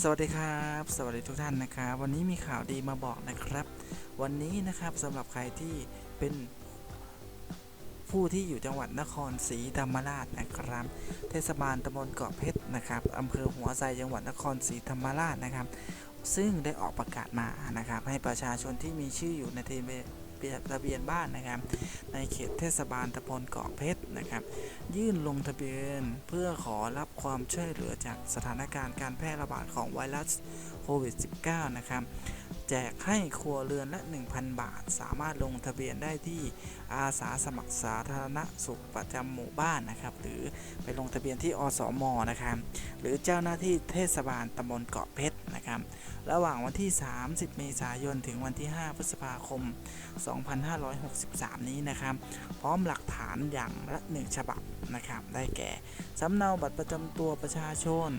สวัสดีครับ สวัสดีทุกท่านนะครับ วันนี้มีข่าวดีมาบอกนะครับ วันนี้นะครับสำหรับใครที่เป็นผู้ที่อยู่จังหวัดนครศรีธรรมราชนะครับ เทศบาลตำบลเกาะเพชรนะครับอำเภอหัวไซจังหวัดนครศรีธรรมราชนะครับ ซึ่งได้ออกประกาศมานะครับ ให้ประชาชนที่มีชื่ออยู่ในทะเบียนทะเบียนบ้านนะครับ ในเขตเทศบาลตำบลเกาะเพชรนะครับ ยื่นลงทะเบียนเพื่อขอรับความช่วยเหลือจากสถานการณ์การแพร่ระบาดของไวรัสโควิด -19 นะครับแจกให้ครัวเรือนละ 1,000 บาท สามารถลงทะเบียนได้ที่อาสาสมัครสาธารณสุขประจำหมู่บ้านนะครับ หรือไปลงทะเบียนที่อสมนะครับ หรือเจ้าหน้าที่เทศบาลตำบลเกาะเพชร นะครับ ระหว่างวันที่ 30 เมษายน ถึงวันที่ 5 พฤษภาคม 2563 นี้นะครับ พร้อมหลักฐานอย่างละ1ฉบับนะครับ ได้แก่สำเนาบัตรประจำตัวประชาชน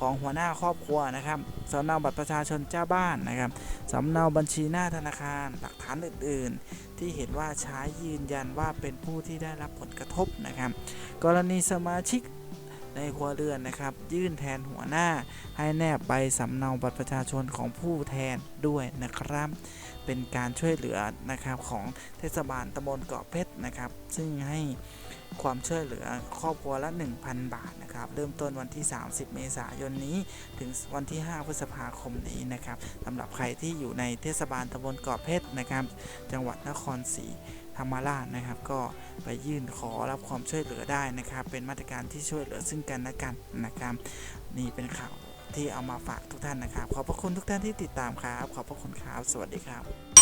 ของหัวหน้าครอบครัวนะครับสำเนาบัตรประชาชนเจ้าบ้านนะครับสำเนาบัญชีหน้าธนาคาร หลักฐานอื่น ๆ ที่เห็นว่าใช้ยืนยันว่าเป็นผู้ที่ได้รับผลกระทบนะครับ กรณีสมาชิก ในครัวเรือนนะครับ ยื่นแทนหัวหน้า ให้แนบใบสำเนาบัตรประชาชนของผู้แทนด้วยนะครับ เป็นการช่วยเหลือนะครับของเทศบาลตำบลเกาะเพชรนะครับ ซึ่งให้ ความช่วยเหลือครอบครัวละ 1,000 บาทนะครับ เริ่มต้นวันที่ 30 เมษายนนี้ ถึงวันที่ 5 พฤษภาคมนี้นะครับสำหรับใครที่อยู่ในเทศบาลตำบลเกาะเพชรนะครับ จังหวัดนครศรีธรรมราชนะครับ ก็ไปยื่นขอรับความช่วยเหลือได้นะครับ เป็นมาตรการที่ช่วยเหลือซึ่งกันและกันนะครับ นี่เป็นข่าวที่เอามาฝากทุกท่านนะครับ ขอบพระคุณทุกท่านที่ติดตามครับ ขอบพระคุณครับ สวัสดีครับ